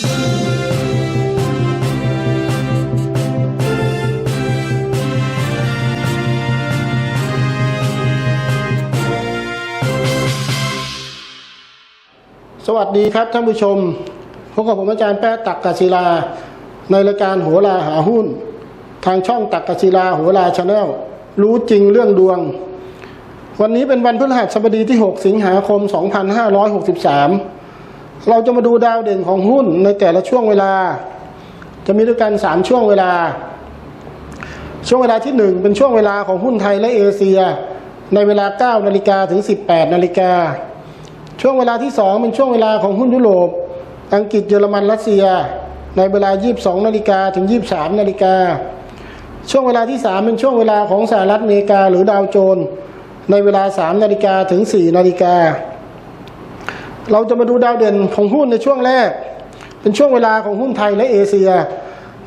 สวัสดีครับท่านผู้ชมพบกับผมอาจารย์แป๊ะตักกศิลา ในรายการโหราหาหุ้น ทางช่องตักกศิลาโหราชาแนลรู้จริงเรื่องดวง วันนี้เป็นวันพฤหัสบดีที่ 6 สิงหาคม 2563 เราจะมาดูดาวเด่นของหุ้นในแต่ละช่วงเวลา จะมีด้วยกัน3ช่วงเวลา ช่วงเวลาที่1เป็นช่วงเวลาของหุ้นไทยและเอเชีย ในเวลา 9นาฬิกาถึง 18นาฬิกาช่วงเวลาที่2เป็นช่วงเวลาของหุ้นยุโรป อังกฤษเยอรมันรัสเซีย ในเวลา 22นาฬิกาถึง 23นาฬิกาช่วงเวลาที่ 3 เป็นช่วงเวลาของสหรัฐอเมริกาหรือดาวโจน ในเวลา 3 นาฬิกาถึง 4 นาฬิกา เราจะมาดูดาวเด่นของหุ้นในช่วงแรก เป็นช่วงเวลาของหุ้นไทยและเอเชีย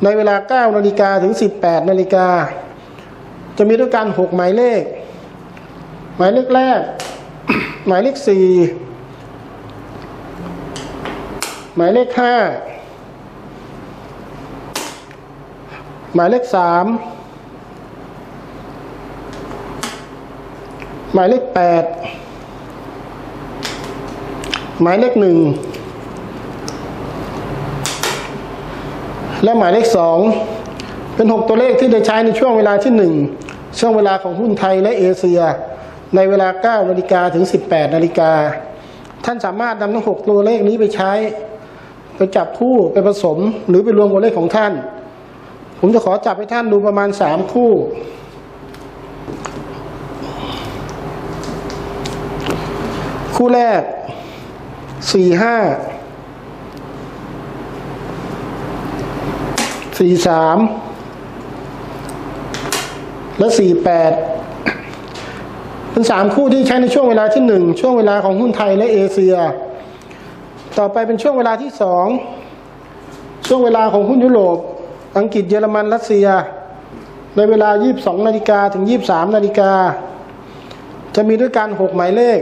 ในเวลา 9 นาฬิกาถึง 18 นาฬิกา จะมีด้วยกัน 6 หมายเลข หมายเลขแรก หมายเลข 4 หมายเลข 5 หมายเลข 3 หมายเลข 8 หมายเลข1และหมายเลข2เป็น 6 ตัวเลขที่ได้ใช้ในช่วงเวลาที่ 1 ช่วงเวลาของหุ้นไทยและเอเชีย ในเวลา 9 นาฬิกาถึง 18 นาฬิกา ท่านสามารถนำทั้ง 6 ตัวเลขนี้ไปใช้ ไปจับคู่ไปผสมหรือไปรวมตัวเลขของท่าน ผมจะขอจับให้ท่านดูประมาณ 3 คู่ คู่แรก สี่ห้าสี่สามและสี่แปดเป็นสามคู่ที่ใช้ในช่วงเวลาที่หนึ่งช่วงเวลาของหุ้นไทยและเอเชีย ต่อไปเป็นช่วงเวลาที่สองช่วงเวลาของหุ้นยุโรป อังกฤษเยอรมันรัสเซีย ในเวลา 22นาฬิกาถึง 23นาฬิกาจะมีด้วยกัน 6 หมายเลข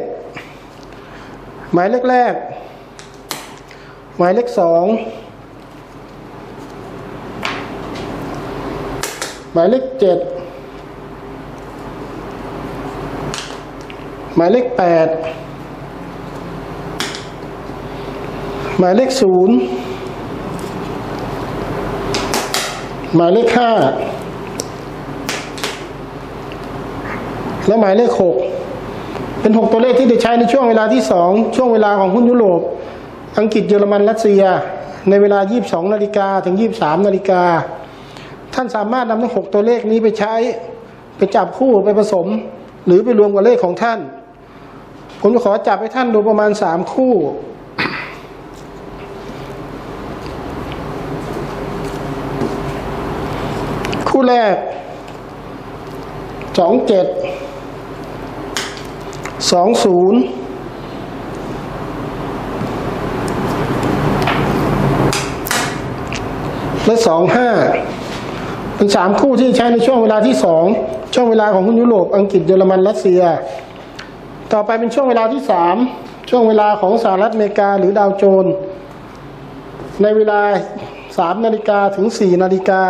หมายเลขแรก หมายเลขสองหมายเลขเจ็ดหมายเลขแปดหมายเลขศูนย์หมายเลขห้าและหมายเลขหกเป็นหกตัวเลขที่ได้ใช้ในช่วงเวลาที่สองช่วงเวลาของหุ้นยุโรป อังกฤษเยอรมันรัสเซีย ในเวลา 22 นาฬิกาถึง 23 นาฬิกา ท่านสามารถนำทั้งหกตัวเลขนี้ไปใช้ ไปจับคู่ไปผสม หรือไปรวมกับเลขของท่าน ผมจะขอจับให้ท่านดูประมาณ 3 คู่คู่แรกสองเจ็ดสองศูนย์ และสองห้าเป็นสามคู่ที่ใช้ในช่วงเวลาที่สองช่วงเวลาของยุโรปอังกฤษเยอรมันรัสเซีย ต่อไปเป็นช่วงเวลาที่สามช่วงเวลาของสหรัฐอเมริกาหรือดาวโจน ในเวลาสามนาฬิกาถึงสี่นาฬิกา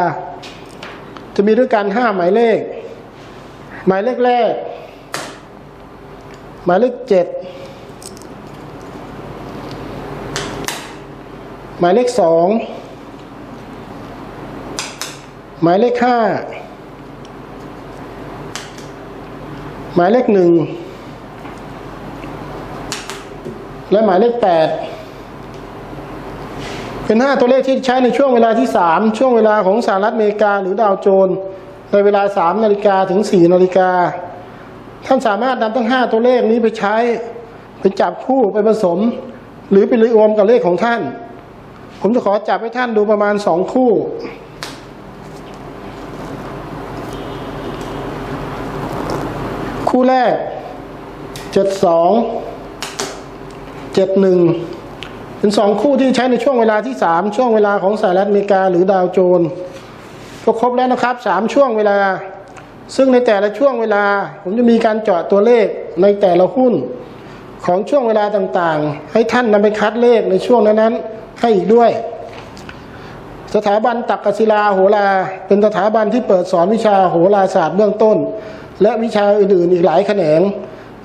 จะมีด้วยกันห้าหมายเลข หมายเลขแรก หมายเลขเจ็ดหมายเลขสอง หมายเลขห้าหมายเลขหนึ่งและหมายเลขแปดเป็นห้าตัวเลขที่ใช้ในช่วงเวลาที่สามช่วงเวลาของสหรัฐอเมริกาหรือดาวโจนส์ในเวลาสามนาฬิกาถึงสี่นาฬิกาท่านสามารถนำทั้งห้าตัวเลขนี้ไปใช้ไปจับคู่ไปผสม หรือไปรวมกับเลขของท่าน ผมจะขอจับให้ท่านดูประมาณสองคู่ คู่แรกเจ็ดสองเจ็ดหนึ่งเป็นสองคู่ที่ใช้ในช่วงเวลาที่สามช่วงเวลาของสหรัฐอเมริกาหรือดาวโจนส์ก็ครบแล้วนะครับสามช่วงเวลา ซึ่งในแต่ละช่วงเวลา ผมจะมีการเจาะตัวเลขในแต่ละหุ้นของช่วงเวลาต่างๆ ให้ท่านนำไปคัดเลขในช่วงนั้นๆ ให้อีกด้วย สถาบันตักกศิลาโหราเป็นสถาบันที่เปิดสอนวิชาโหราศาสตร์เบื้องต้น และวิชาอื่นๆอีกหลายแขนง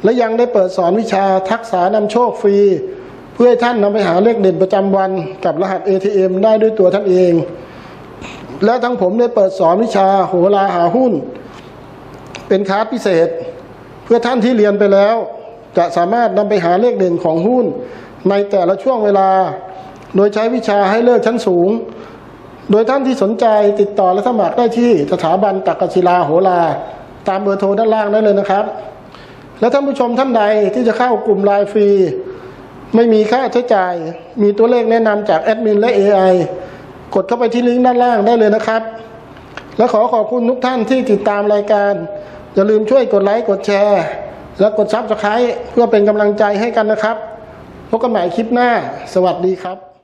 และยังได้เปิดสอนวิชาทักษะนำโชคฟรี เพื่อให้ท่านนำไปหาเลขเด่นประจำวันกับรหัส ATM ได้ด้วยตัวท่านเอง และทั้งผมได้เปิดสอนวิชาโหราหาหุ้น เป็นคลาสพิเศษ เพื่อท่านที่เรียนไปแล้ว จะสามารถนำไปหาเลขเด่นของหุ้น ในแต่ละช่วงเวลา โดยใช้วิชาให้เลิกชั้นสูงโดยท่านที่สนใจติดต่อและสมัครได้ที่สถาบันตักกศิลาโหรา ตามเบอร์โทรด้านล่างได้เลยนะครับ และท่านผู้ชมท่านใดที่จะเข้ากลุ่มไลน์ฟรี ไม่มีค่าใช้จ่าย มีตัวเลขแนะนำจากแอดมินและ AI กดเข้าไปที่ลิงก์ด้านล่างได้เลยนะครับ และขอขอบคุณทุกท่านที่ติดตามรายการ อย่าลืมช่วยกดไลค์กดแชร์ และกดซับสไครต์เพื่อเป็นกำลังใจให้กันนะครับพบกันใหม่คลิปหน้า สวัสดีครับ